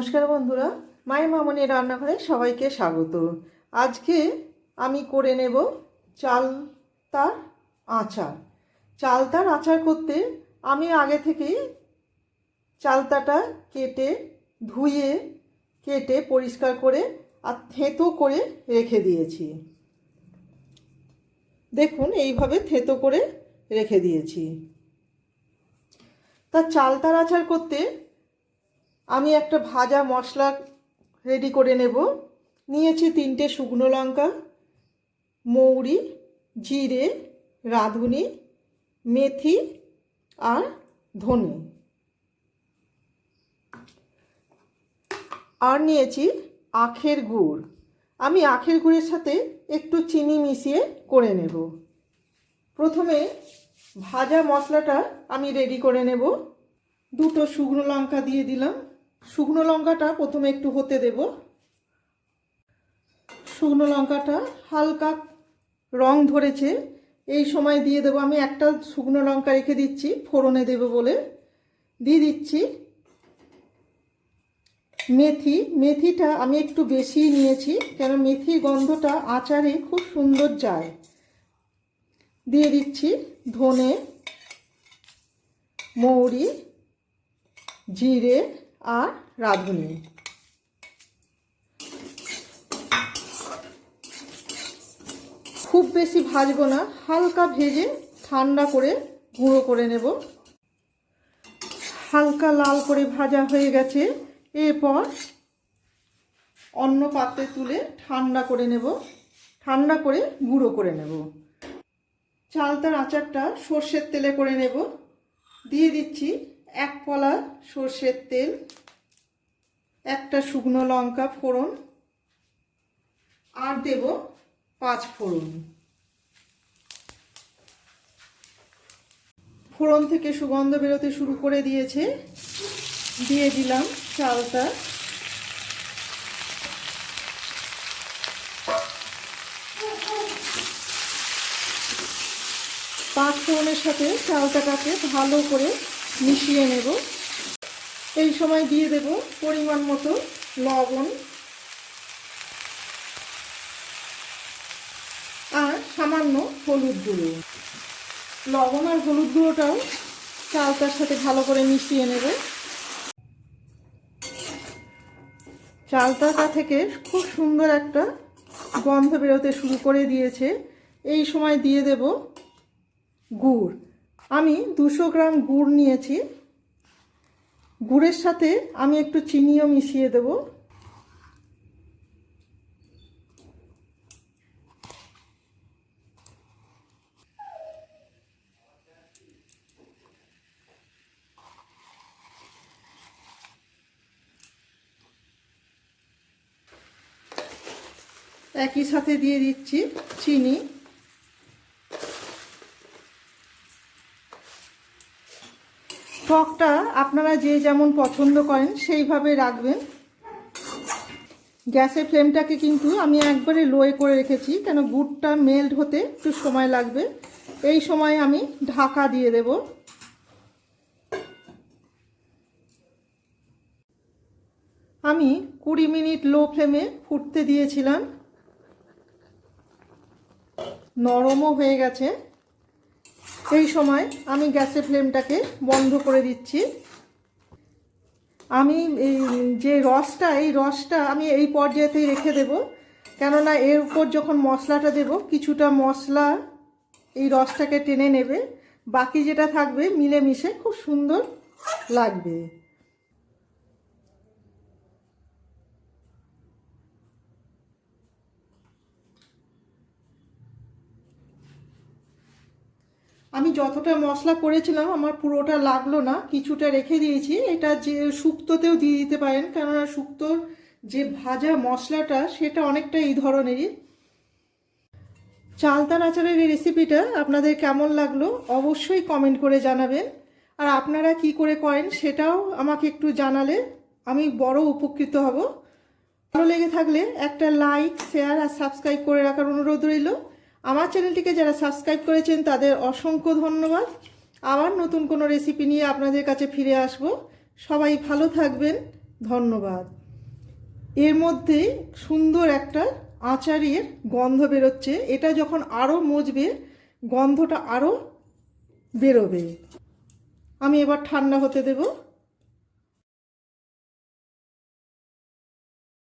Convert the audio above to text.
নমস্কার বন্ধুরা, মায়ের মামনি রান্নাঘরে সবাইকে স্বাগত। আজকে আমি করে নেব চালতার আচার। চালতার আচার করতে আমি আগে থেকেই চালতাটা কেটে, ধুয়ে, কেটে পরিষ্কার করে আর থেঁতো করে রেখে দিয়েছি। দেখুন, এইভাবে থেঁতো করে রেখে দিয়েছি। তা চালতার আচার করতে আমি একটা ভাজা মশলা রেডি করে নেব। নিয়েছি তিনটে শুকনো লঙ্কা, মৌরি, জিরে, রাঁধুনি, মেথি আর ধনে। আর নিয়েছি আখের গুড়। আমি আখের গুড়ের সাথে একটু চিনি মিশিয়ে করে নেব। প্রথমে ভাজা মশলাটা আমি রেডি করে নেব। দুটো শুকনো লঙ্কা দিয়ে দিলাম। শুকনো লঙ্কাটা প্রথমে একটু হতে দেব। শুকনো লঙ্কাটা হালকা রং ধরেছে। এই সময় দিয়ে দেবো আমি একটা শুকনো লঙ্কা রেখে দিচ্ছি, ফোড়নে দেবো বলে। দিয়ে দিচ্ছি মেথি। মেথিটা আমি একটু বেশি নিয়েছি, কেন মেথির গন্ধটা আচারে খুব সুন্দর যায়। দিয়ে দিচ্ছি ধনে, মৌরি, জিরে আর রাঁধুনি। খুব বেশি ভাজবো না, হালকা ভেজে ঠান্ডা করে গুঁড়ো করে নেব। হালকা লাল করে ভাজা হয়ে গেছে, এরপর অন্য পাত্রে তুলে ঠান্ডা করে নেব, ঠান্ডা করে গুঁড়ো করে নেব। চালতার আচারটা সর্ষের তেলে করে নেব। দিয়ে দিচ্ছি এক পলা সর্ষের তেল, একটা শুকনো লঙ্কা ফোড়ন, আর দেব পাঁচ ফোড়ন। ফোড়ন থেকে সুগন্ধ বেরোতে শুরু করে দিয়েছে। দিয়ে দিলাম চালটা। পাঁচ ফোড়নের সাথে চালটাটাকে ভালো করে মিশিয়ে নেব। এই সময় দিয়ে দেব পরিমাণ মতো লবণ। আর সামান্য হলুদ গুঁড়ো। লবণ আর হলুদ গুঁড়োটাও চালটার সাথে ভালো করে মিশিয়ে নেব। চালটাটা থেকে খুব সুন্দর একটা গন্ধ বেরোতে শুরু করে দিয়েছে। এই সময় দিয়ে দেব গুড়। আমি দুশো গ্রাম গুড় নিয়েছি। গুড়ের সাথে আমি একটু চিনিও মিশিয়ে দেব। একই সাথে দিয়ে দিচ্ছি চিনি। টকটা আপনারা যে যেমন পছন্দ করেন, সেইভাবে রাখবেন। গ্যাসের ফ্লেমটাকে কিন্তু আমি একবারে লোয়ে করে রেখেছি, কেন গুড়টা মেল্ট হতে একটু সময় লাগবে। এই সময় আমি ঢাকা দিয়ে দেব। আমি কুড়ি মিনিট লো ফ্লেমে ফুটতে দিয়েছিলাম। নরমও হয়ে গেছে। এই সময় আমি গ্যাসের ফ্লেমটাকে বন্ধ করে দিচ্ছি। আমি এই যে রসটা, এই রসটা আমি এই পর্যায়েতেই রেখে দেব। কেননা এর উপর যখন মশলাটা দেব, কিছুটা মশলা এই রসটাকে টেনে নেবে। বাকি যেটা থাকবে মিলেমিশে খুব সুন্দর লাগবে। আমি যতটা মশলা করেছিলাম, আমার পুরোটা লাগল না, কিছুটা রেখে দিয়েছি। এটা যে শুক্তোতেও দিয়ে দিতে পারেন, কেননা শুক্তোর যে ভাজা মশলাটা, সেটা অনেকটা এই ধরনেরই। চালতার আচারের এই রেসিপিটা আপনাদের কেমন লাগল, অবশ্যই কমেন্ট করে জানাবেন। আর আপনারা কি করে করেন, সেটাও আমাকে একটু জানালে আমি বড় উপকৃত হব। ভালো লেগে থাকলে একটা লাইক শেয়ার আর সাবস্ক্রাইব করে রাখার অনুরোধ রইল। আমার চ্যানেলটিকে যারা সাবস্ক্রাইব করেছেন তাদের অসংখ্য ধন্যবাদ। আবার নতুন কোনো রেসিপি নিয়ে আপনাদের কাছে ফিরে আসব। সবাই ভালো থাকবেন। ধন্যবাদ। এর মধ্যে সুন্দর একটা আচারের গন্ধ বেরোচ্ছে। এটা যখন আরও মজবে, গন্ধটা আরও বেরোবে। আমি এবার ঠান্ডা হতে দেবো।